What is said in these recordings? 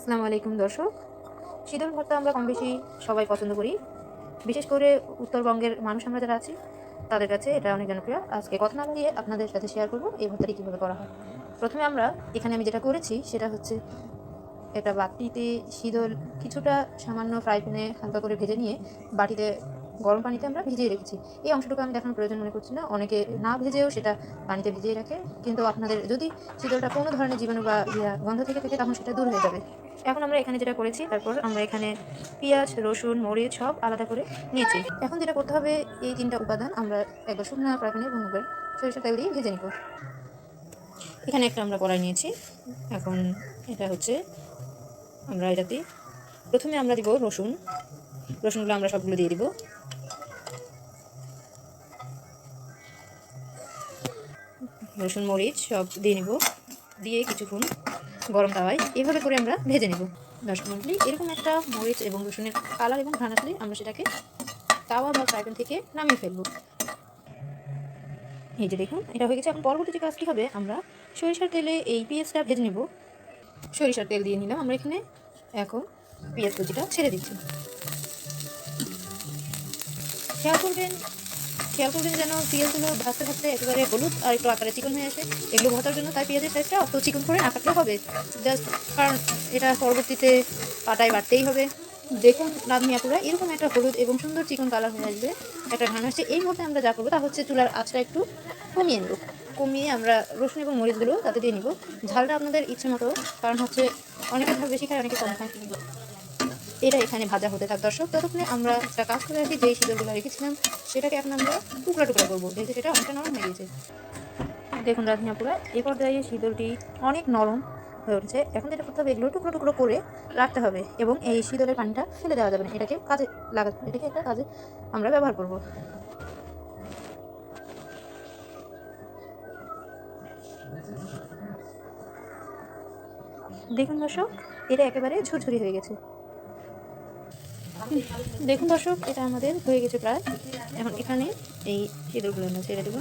আসসালামু আলাইকুম, দর্শক। শীতল ভর্তা আমরা কম বেশি সবাই পছন্দ করি। বিশেষ করে উত্তরবঙ্গের মানুষ আমরা যারা আছি, তাদের কাছে এটা অনেক জনপ্রিয়। আজকে কথা না বলিয়ে আপনাদের সাথে শেয়ার করব এই ভর্তাটি কীভাবে করা হয়। প্রথমে আমরা এখানে আমি যেটা করেছি, সেটা হচ্ছে একটা বাটিতে শীতল কিছুটা সামান্য ফ্রাই প্যানে হালকা করে ভেজে নিয়ে বাটিতে গরম পানিতে আমরা ভিজিয়ে রেখেছি। এই অংশটুকু আমি দেখানোর প্রয়োজন মনে করছি না। অনেকে না ভেজেও সেটা পানিতে ভিজিয়ে রাখে। কিন্তু আপনাদের যদি শীতলটা কোনো ধরনের জীবাণু বা গন্ধ থেকে থাকে, তখন সেটা দূর হয়ে যাবে। এখন আমরা এখানে যেটা করেছি, তারপর আমরা এখানে পেঁয়াজ, রসুন, মরিচ সব আলাদা করে নিয়েছি। এখন যেটা করতে হবে, এই তিনটা উপাদান আমরা একবার শুকনো প্যানে এবং একবার সরিষা তেল দিয়ে ভেজে নিব। এখানে একটা আমরা কড়াই নিয়েছি। এখন এটা হচ্ছে আমরা এটাতে প্রথমে আমরা দিব রসুন। রসুনগুলো আমরা সবগুলো দিয়ে দিব। রসুন, মরিচ সব দিয়ে নিব। দিয়ে কিছুক্ষণ গরম তাওয়ায় এভাবে করে আমরা ভেজে নেব। দশ মিনিট। এরকম একটা মরিচ এবং রসুনের কালার এবং ঘ্রাণ আসলে আমরা সেটাকে তাওয়া বা ফ্রাই প্যান থেকে নামিয়ে ফেলব। এই যে দেখুন, এটা হয়ে গেছে। এখন পরবর্তী যে কাজটি হবে, আমরা সরিষার তেলে এই পেঁয়াজটা ভেজে নেব। সরিষার তেল দিয়ে নিলাম। আমরা এখানে এখন পেঁয়াজ কুচিটা ছেড়ে দিচ্ছি। খেয়াল করবেন খেয়াল করবেন যেন পেঁয়াজগুলো ভাজতে ভাজতে একেবারে হলুদ আর একটু আকারে চিকন হয়ে আসে। এগুলো ভাজার জন্য তাই পেঁয়াজের সাইজটা অত চিকন করে কাটলে হবে। জাস্ট কারণ এটা পরবর্তীতে পাটায় বাড়তেই হবে। দেখুন রাঁধুনি এরকম একটা হলুদ এবং সুন্দর চিকন কালার হয়ে আসবে। একটা ঘান আসছে। এই মুহূর্তে আমরা যা করব তা হচ্ছে চুলার আঁচটা একটু কমিয়ে নেব। কমিয়ে আমরা রসুন এবং মরিচগুলো তাতে দিয়ে নিব। ঝালটা আপনাদের ইচ্ছে মতো, কারণ হচ্ছে অনেকে ঝাল বেশি খায়, অনেকে কম খায়। এটা এখানে ভাজা হতে থাক। দর্শক, ততক্ষণে আমরা একটা কাজ করে রাখি যেই শীতলগুলো রেখেছিলাম সেটাকে এখন আমরা টুকরা টুকরা করব। যেহেতু সেটা অনেকটা নরম হয়ে গেছে। দেখুন রাধনিয়াপুরা এই পর্যায়ে শীতলটি অনেক নরম হয়ে উঠেছে। এখন যেটা করতে হবে, এগুলো টুকরো টুকরো করে রাখতে হবে এবং এই শীতলের পানিটা ফেলে দেওয়া যাবে না। এটাকে কাজে লাগা এটাকে একটা কাজে আমরা ব্যবহার করব। দেখুন দর্শক, এটা একেবারে ঝুরঝুরি হয়ে গেছে। দেখুন দর্শক, এটা আমাদের হয়ে গেছে প্রায়। এখন এখানে এই সিঁদুরগুলো আমরা ছেড়ে দেবো।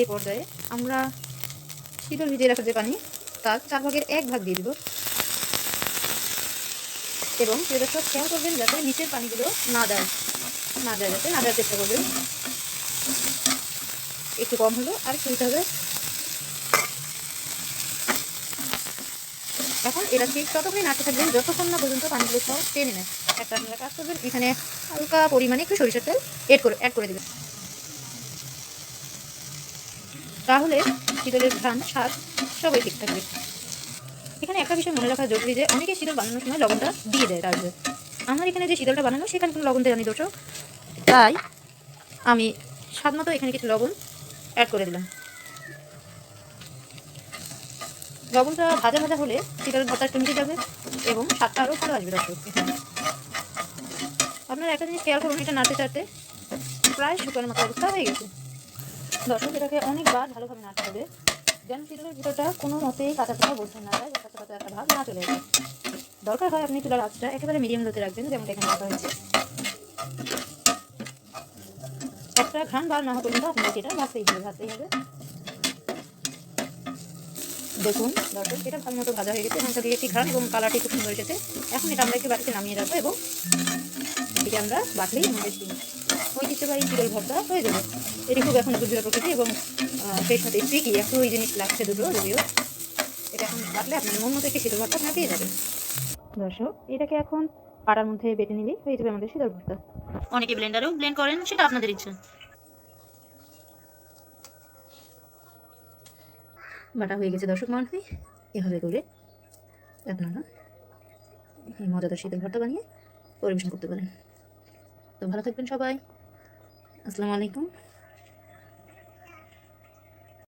এই পর্যায়ে আমরা শীতল ভিজিয়ে রাখা যে পানি, তার চার ভাগের এক ভাগ দিয়ে দিব। এবং প্রিয় দর্শক, খেয়াল করবেন যাতে নিচের পানিগুলো না দেয় না দেয় যাতে না দেওয়ার চেষ্টা করবেন। একটু কম হলো আর একটু হবে। এখন এটা ঠিক ততক্ষণই নাড়তে থাকবেন, যতক্ষণ না পর্যন্ত পানিগুলো সব টেনে নেয়। একটা আপনারা কাজ করবেন, এখানে হালকা পরিমাণে একটু সরিষার তেল এড করে অ্যাড করে দেবেন। তাহলে শীতলের ঘ্রাণ স্বাদ সবই ঠিক থাকবে। এখানে একটা বিষয় মনে রাখা জরুরি যে, অনেকে শীতল বানানোর সময় লবণটা দিয়ে দেয় তার আমার এখানে যে শীতলটা বানানো, সেখানে কোনো লবণ আমি দর্শক। তাই আমি স্বাদ মতো এখানে কিছু লবণ অ্যাড করে দিলাম। লবণটা ভাজা ভাজা হলে শীতল ভাতা একটু মিশে যাবে এবং স্বাদটা আরও ভালো আসবে দর্শক। এখানে আপনারা একটা জিনিস খেয়াল করুন, এটা নাড়তে চাড়তে প্রায় শুকানোর মতো অবস্থা হয়ে গেছে। দর্শক, এটাকে অনেকবার ভালোভাবে নাড়তে হবে, যেন শীতলের ভিতরটা কোনো মতেই কাঁচা কাঁচা বসে না যায় কাঁচা কাঁচা একটা ভাব না চলে যায় দরকার হয় আপনি চুলার আঁচটা একেবারে মিডিয়াম লোতে রাখবেন যেমন এখানে রাখা হয়েছে। একটা ঘ্রাণ বার না হওয়া পর্যন্ত আপনাকে এটা? ভাজতেই হবে ভাজতেই হবে। দেখুন, দর্শক, এটা ভালো মতো ভাজা হয়ে গেছে। এখান থেকে একটি ঘ্রাণ এবং কালারটি খুব সুন্দর এসেছে। এখন এটা আমরা একটু বাটিতে নামিয়ে রাখব এবং এটিকে আমরা বাটলেই আমাদের ঐতিহ্যবাহী চিরল ভর্তা হয়ে যাবে। এটি খুব এখন দুর্যোগ প্রকৃতি এবং সেই সাথে স্টিকি একটু ওই জিনিস লাগছে দুটো, যদিও এটা এখন বাটলে আপনার মন মতো একটি শীতল ভর্তা আপনারা পেয়ে যাবেন। দর্শক, এটাকে এখন পাড়ার মধ্যে বেটে নিলেই হয়ে যাবে আমাদের শীতল ভর্তা অনেকে ব্লেন্ডারেও ব্লেন্ড করেন সেটা আপনাদের ইচ্ছা। বাটা হয়ে গেছে দর্শক মনে এভাবে করে আপনারা এই মজাদার শীতল ভর্তা বানিয়ে পরিবেশন করতে পারেন। তো ভালো থাকবেন সবাই। আসসালামু আলাইকুম।